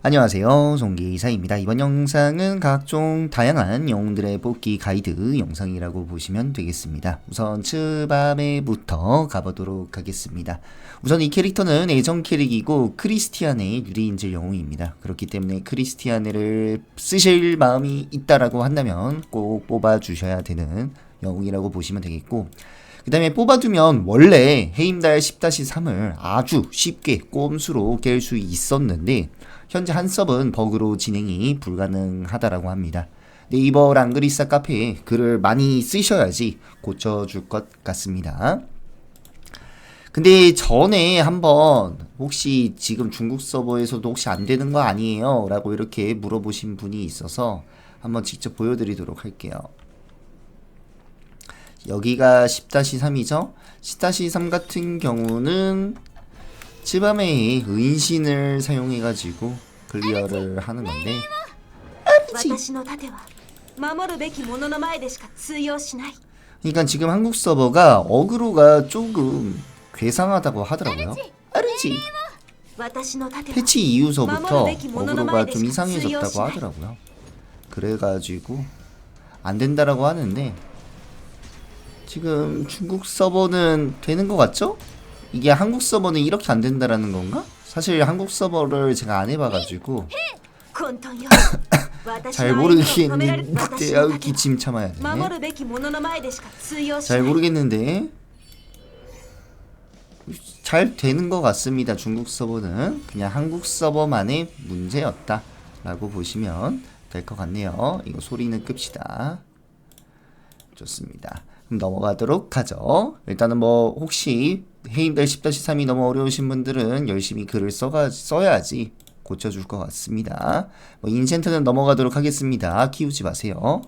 안녕하세요. 송기사입니다. 이번 영상은 각종 다양한 영웅들의 뽑기 가이드 영상이라고 보시면 되겠습니다. 우선 츠밤에부터 가보도록 하겠습니다. 우선 이 캐릭터는 애정 캐릭이고 크리스티안의 유리인질 영웅입니다. 그렇기 때문에 크리스티안을 쓰실 마음이 있다라고 한다면 꼭 뽑아주셔야 되는 영웅이라고 보시면 되겠고 그 다음에 뽑아두면 원래 해임달 10-3을 아주 쉽게 꼼수로 깰 수 있었는데 현재 한 섭은 버그로 진행이 불가능하다라고 합니다. 네이버 랑그리사 카페에 글을 많이 쓰셔야지 고쳐줄 것 같습니다. 근데 전에 한번 혹시 지금 중국 서버에서도 혹시 안 되는 거 아니에요? 라고 이렇게 물어보신 분이 있어서 한번 직접 보여드리도록 할게요. 여기가 10-3이죠. 10-3 같은 경우는 츠바메이 은신을 사용해가지고 클리어를 하는 건데. 그러니까 지금 한국 서버가 어그로가 조금 괴상하다고 하더라고요. 아르지. 패치 이후서부터 어그로가 좀 이상해졌다고 하더라고요. 그래가지고 안된다라고 하는데 지금 중국 서버는 되는 것 같죠? 이게 한국 서버는 이렇게 안 된다라는 건가? 사실 한국 서버를 제가 안 해봐가지고 잘 모르겠는데 여기 기침 참아야 되네. 잘 모르겠는데 잘 되는 것 같습니다 중국 서버는. 그냥 한국 서버만의 문제였다 라고 보시면 될 것 같네요. 이거 소리는 끕시다. 좋습니다. 넘어가도록 하죠. 일단은 뭐 혹시 해임달 10-3이 너무 어려우신 분들은 열심히 글을 써가, 써야지 고쳐줄 것 같습니다. 뭐 인센트는 넘어가도록 하겠습니다. 키우지 마세요.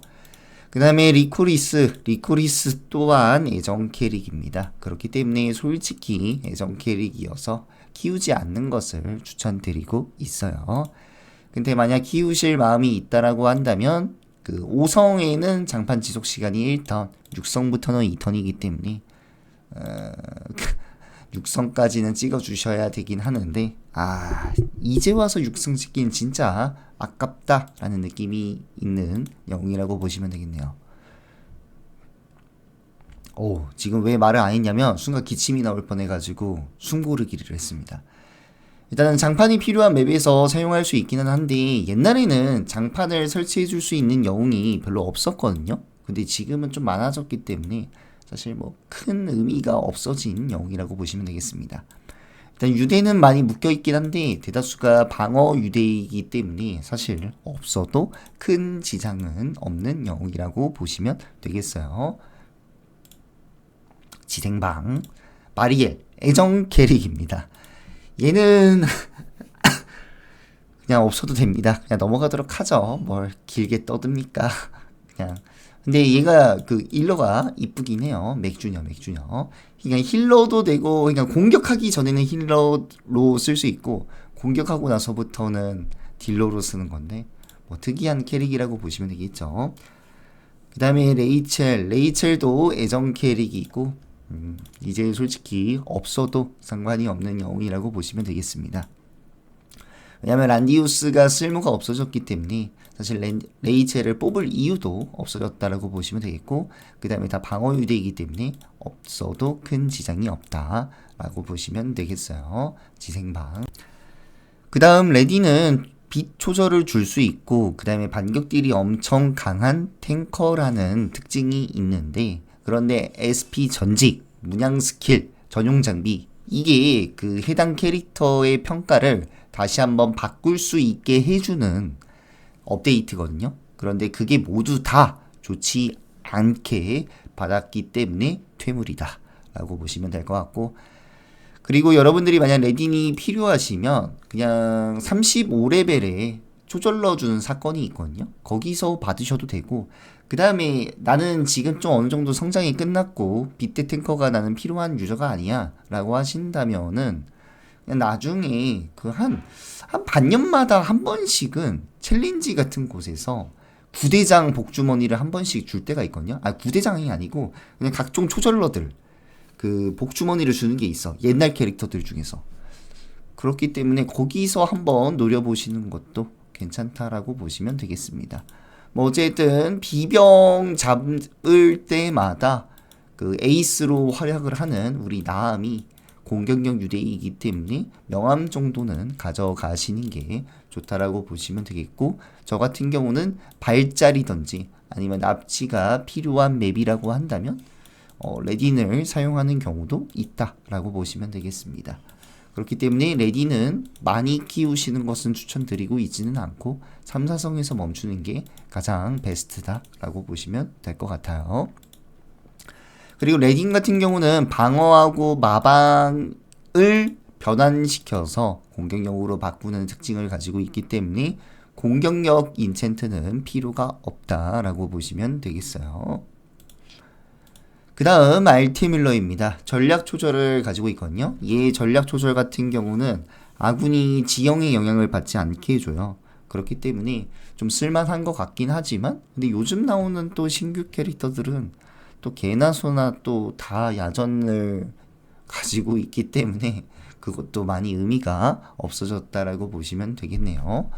그 다음에 리코리스, 리코리스 또한 애정 캐릭입니다. 그렇기 때문에 솔직히 애정 캐릭이어서 키우지 않는 것을 추천드리고 있어요. 근데 만약 키우실 마음이 있다라고 한다면 그 5성에는 장판 지속 시간이 1턴, 6성부터는 2턴이기 때문에 어, 6성까지는 찍어 주셔야 되긴 하는데 아 이제 와서 6성 찍긴 진짜 아깝다라는 느낌이 있는 영웅이라고 보시면 되겠네요. 오 지금 왜 말을 안 했냐면 순간 기침이 나올 뻔해가지고 숨 고르기를 했습니다. 일단은 장판이 필요한 맵에서 사용할 수 있기는 한데 옛날에는 장판을 설치해 줄 수 있는 영웅이 별로 없었거든요. 근데 지금은 좀 많아졌기 때문에 사실 뭐 큰 의미가 없어진 영웅이라고 보시면 되겠습니다. 일단 유대는 많이 묶여 있긴 한데 대다수가 방어 유대이기 때문에 사실 없어도 큰 지장은 없는 영웅이라고 보시면 되겠어요. 지생방 마리엘 애정 캐릭입니다. 얘는 그냥 없어도 됩니다. 그냥 넘어가도록 하죠. 뭘 길게 떠듭니까? 그냥 근데 얘가 그 일러가 이쁘긴 해요. 맥주녀, 맥주녀. 그러니까 힐러도 되고, 그러니까 공격하기 전에는 힐러로 쓸 수 있고, 공격하고 나서부터는 딜러로 쓰는 건데, 뭐 특이한 캐릭이라고 보시면 되겠죠. 그 다음에 레이첼, 레이첼도 애정 캐릭이 있고, 음, 이제 솔직히 없어도 상관이 없는 영웅이라고 보시면 되겠습니다. 왜냐면 란디우스가 쓸모가 없어졌기 때문에 사실 렌, 레이첼을 뽑을 이유도 없어졌다라고 보시면 되겠고 그 다음에 다 방어 유대이기 때문에 없어도 큰 지장이 없다라고 보시면 되겠어요. 지생방. 그 다음 레디는 빛 조절을 줄 수 있고 그 다음에 반격딜이 엄청 강한 탱커라는 특징이 있는데 그런데 SP 전직, 문양 스킬, 전용 장비 이게 그 해당 캐릭터의 평가를 다시 한번 바꿀 수 있게 해주는 업데이트거든요. 그런데 그게 모두 다 좋지 않게 받았기 때문에 퇴물이다. 라고 보시면 될 것 같고. 그리고 여러분들이 만약 레딘이 필요하시면 그냥 35레벨에 조절러 주는 사건이 있거든요. 거기서 받으셔도 되고 그 다음에 나는 지금 좀 어느 정도 성장이 끝났고 빗대 탱커가 나는 필요한 유저가 아니야 라고 하신다면은 그냥 나중에 그 한 한 반년마다 한 번씩은 챌린지 같은 곳에서 구대장 복주머니를 한 번씩 줄 때가 있거든요. 아 구대장이 아니고 그냥 각종 초절러들 그 복주머니를 주는 게 있어. 옛날 캐릭터들 중에서 그렇기 때문에 거기서 한번 노려보시는 것도 괜찮다라고 보시면 되겠습니다. 뭐 어쨌든 비병 잡을 때마다 그 에이스로 활약을 하는 우리 나암이 공격력 유대이기 때문에 명암 정도는 가져가시는 게 좋다라고 보시면 되겠고 저 같은 경우는 발자리든지 아니면 납치가 필요한 맵이라고 한다면 어, 레딘을 사용하는 경우도 있다라고 보시면 되겠습니다. 그렇기 때문에 레디는 많이 키우시는 것은 추천드리고 있지는 않고 3, 4성에서 멈추는 게 가장 베스트다라고 보시면 될 것 같아요. 그리고 레딘 같은 경우는 방어하고 마방을 변환시켜서 공격력으로 바꾸는 특징을 가지고 있기 때문에 공격력 인챈트는 필요가 없다라고 보시면 되겠어요. 그 다음 알티밀러입니다. 전략 조절을 가지고 있거든요. 얘 전략 조절 같은 경우는 아군이 지형의 영향을 받지 않게 해줘요. 그렇기 때문에 좀 쓸만한 것 같긴 하지만 근데 요즘 나오는 또 신규 캐릭터들은 또 개나 소나 또 다 야전을 가지고 있기 때문에 그것도 많이 의미가 없어졌다라고 보시면 되겠네요.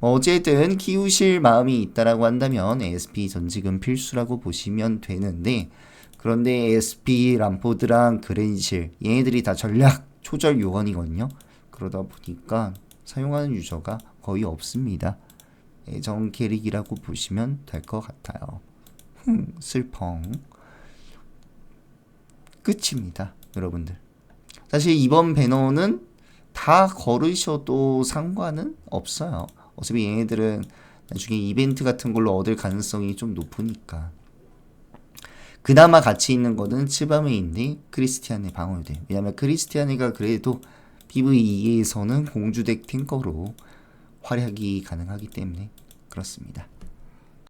뭐 어쨌든 키우실 마음이 있다라고 한다면 SP 전직은 필수라고 보시면 되는데 그런데 SP 람포드랑 그랜실 얘네들이 다 전략 초절 요원이거든요. 그러다 보니까 사용하는 유저가 거의 없습니다. 애정 캐릭이라고 보시면 될 것 같아요. 흠, 슬펑. 끝입니다. 여러분들. 사실 이번 배너는 다 걸으셔도 상관은 없어요. 어차피 얘네들은 나중에 이벤트 같은 걸로 얻을 가능성이 좀 높으니까. 그나마 같이 있는 거는 츠바메인데 크리스티안의 방어대. 왜냐면 크리스티안이가 그래도 PVE에서는 공주덱 탱커로 활약이 가능하기 때문에 그렇습니다.